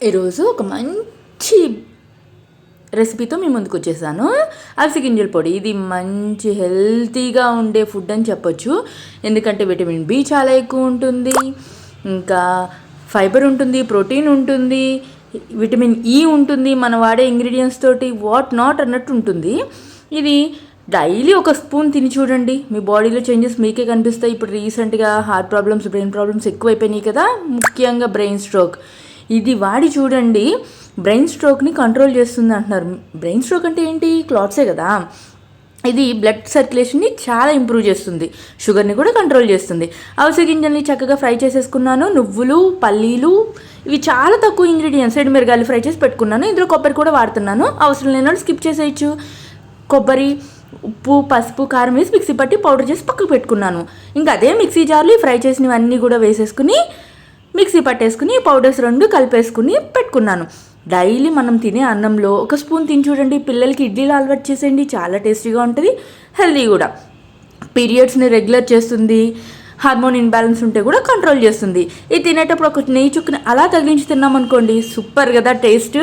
ఈరోజు ఒక మంచి రెసిపీతో మీ ముందుకు వచ్చేసాను. అవిసి గింజల పొడి ఇది మంచి హెల్తీగా ఉండే ఫుడ్ అని చెప్పొచ్చు. ఎందుకంటే విటమిన్ బి చాలా ఎక్కువ ఉంటుంది. ఇంకా ఫైబర్ ఉంటుంది ప్రోటీన్ ఉంటుంది విటమిన్ ఈ ఉంటుంది మనం వాడే ఇంగ్రీడియంట్స్ తోటి వాట్ నాట్ అన్నట్టు ఉంటుంది. ఇది డైలీ ఒక స్పూన్ తిని చూడండి. మీ బాడీలో చేంజెస్ మీకే కనిపిస్తాయి. ఇప్పుడు రీసెంట్గా హార్ట్ ప్రాబ్లమ్స్ బ్రెయిన్ ప్రాబ్లమ్స్ ఎక్కువైపోయినాయి కదా. ముఖ్యంగా బ్రెయిన్ స్ట్రోక్. ఇది వాడి చూడండి. బ్రెయిన్ స్ట్రోక్ని కంట్రోల్ చేస్తుంది అంటున్నారు. బ్రెయిన్ స్ట్రోక్ అంటే ఏంటి? క్లాట్సే కదా. ఇది బ్లడ్ సర్క్యులేషన్ని చాలా ఇంప్రూవ్ చేస్తుంది. షుగర్ని కూడా కంట్రోల్ చేస్తుంది. అవిసె గింజల్ని చక్కగా ఫ్రై చేసేసుకున్నాను. నువ్వులు పల్లీలు ఇవి చాలా తక్కువ ఇంగ్రీడియంట్స్. ఎండు మిరగాయలు ఫ్రై చేసి పెట్టుకున్నాను. ఇందులో కొబ్బరి కూడా వాడుతున్నాను. అవసరం లేని వాళ్ళు స్కిప్ చేసేయచ్చు. కొబ్బరి ఉప్పు పసుపు కారం వేసి మిక్సీ పట్టి పౌడర్ చేసి పక్కకు పెట్టుకున్నాను. ఇంకా అదే మిక్సీ జార్లు ఫ్రై చేసినవన్నీ కూడా వేసేసుకుని మిక్సీ పట్టేసుకుని పౌడర్స్ రెండు కలిపేసుకుని పెట్టుకున్నాను. డైలీ మనం తినే అన్నంలో ఒక స్పూన్ తిని చూడండి పిల్లలకి ఇడ్లీలు అలవాటు చేసేయండి చాలా టేస్టీగా ఉంటుంది హెల్దీ కూడా. పీరియడ్స్ని రెగ్యులర్ చేస్తుంది హార్మోన్ ఇన్బ్యాలెన్స్ ఉంటే కూడా కంట్రోల్ చేస్తుంది. ఇది తినేటప్పుడు ఒక నెయ్యి చుక్కుని అలా తగిలించి తిన్నాం అనుకోండి సూపర్ కదా టేస్ట్.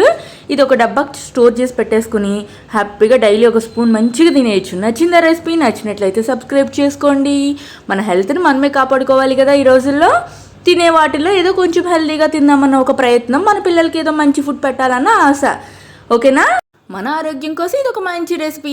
ఇది ఒక డబ్బా స్టోర్ చేసి పెట్టేసుకుని హ్యాపీగా డైలీ ఒక స్పూన్ మంచిగా తినేయచ్చు. నచ్చిందా రెసిపీ? నచ్చినట్లయితే సబ్స్క్రైబ్ చేసుకోండి. మన హెల్త్ని మనమే కాపాడుకోవాలి కదా ఈ రోజుల్లో. తినే వాటిలో ఏదో కొంచెం హెల్దీగా తిందామన్న ఒక ప్రయత్నం మన పిల్లలకి ఏదో మంచి ఫుడ్ పెట్టాలన్న ఆశ. ఓకేనా? మన ఆరోగ్యం కోసం ఇది ఒక మంచి రెసిపీ